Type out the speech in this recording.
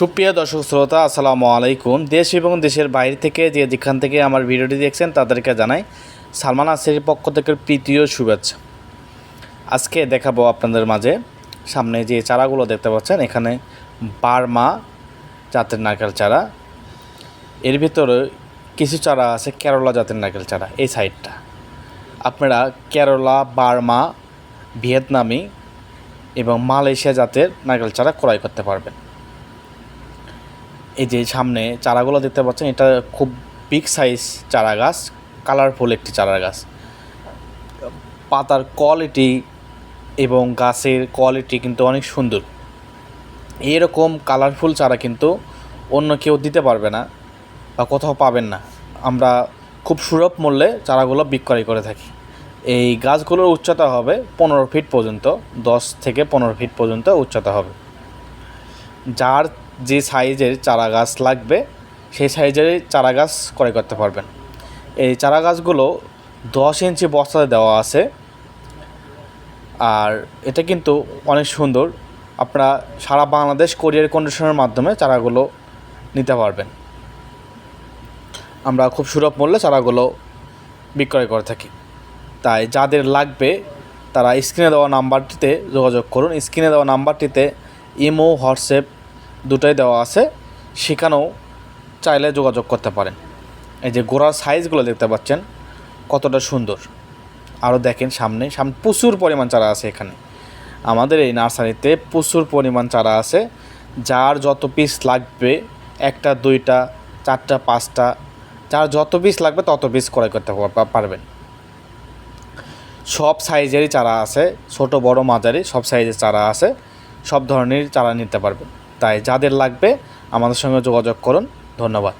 সুপ্রিয় দর্শক শ্রোতা, আসসালামু আলাইকুম। দেশ এবং দেশের বাইরে থেকে যে যেখান থেকে আমার ভিডিওটি দেখছেন, তাদেরকে জানাই সালমান আসের পক্ষ থেকে প্রীতীয় শুভেচ্ছা। আজকে দেখাবো আপনাদের মাঝে, সামনে যে চারাগুলো দেখতে পাচ্ছেন, এখানে বার্মা জাতের নারকেল চারা। এর ভিতরে কিছু চারা আছে, কেরলা জাতের নারকেল চারা, এই সাইডটা। আপনারা কেরলা, বার্মা, ভিয়েতনামি এবং মালয়েশিয়া জাতের নারকেল চারা ক্রয় করতে পারবেন। এই যে সামনে চারাগুলো দেখতে পাচ্ছেন, এটা খুব বিগ সাইজ চারা গাছ কালারফুল একটি চারা গাছ পাতার কোয়ালিটি এবং গাছের কোয়ালিটি কিন্তু অনেক সুন্দর। এরকম কালারফুল চারা কিন্তু অন্য কেউ দিতে পারবে না বা কোথাও পাবেন না। আমরা খুব সুলভ মূল্যে চারাগুলো বিক্রয় করে থাকি। এই গাছগুলোর উচ্চতা হবে পনেরো ফিট পর্যন্ত, দশ থেকে পনেরো ফিট পর্যন্ত উচ্চতা হবে। যার যে সাইজের চারা গাছ লাগবে, সেই সাইজেরই চারা গাছ ক্রয় করতে পারবেন। এই চারা গাছগুলো দশ ইঞ্চি বস্তাতে দেওয়া আছে। আর এটা কিন্তু অনেক সুন্দর। আপনারা সারা বাংলাদেশ কোরিয়ার কন্ডিশনের মাধ্যমে চারাগুলো নিতে পারবেন। আমরা খুব সুলভ মূল্যে চারাগুলো বিক্রয় করে থাকি। তাই যাদের লাগবে, তারা স্ক্রিনে দেওয়া নাম্বারটিতে যোগাযোগ করুন। স্ক্রিনে দেওয়া নাম্বারটিতে ইমো, হোয়াটসঅ্যাপ দুটোই দেওয়া আছে, সেখানেও চাইলে যোগাযোগ করতে পারেন। এই যে গোড়ার সাইজগুলো দেখতে পাচ্ছেন, কতটা সুন্দর। আরও দেখেন সামনে সামনে প্রচুর পরিমাণ চারা আছে এখানে। আমাদের এই নার্সারিতে প্রচুর পরিমাণ চারা আছে, যার যত পিস লাগবে, একটা, দুইটা, চারটা, পাঁচটা, যার যত পিস লাগবে তত পিস ক্রয় করতে পারবেন। সব সাইজেরই চারা আছে, ছোট, বড়, মাঝারি, সব সাইজের চারা আছে, সব ধরনের চারা নিতে পারবেন। তাই যাদের লাগবে আমাদের সঙ্গে যোগাযোগ করুন। ধন্যবাদ।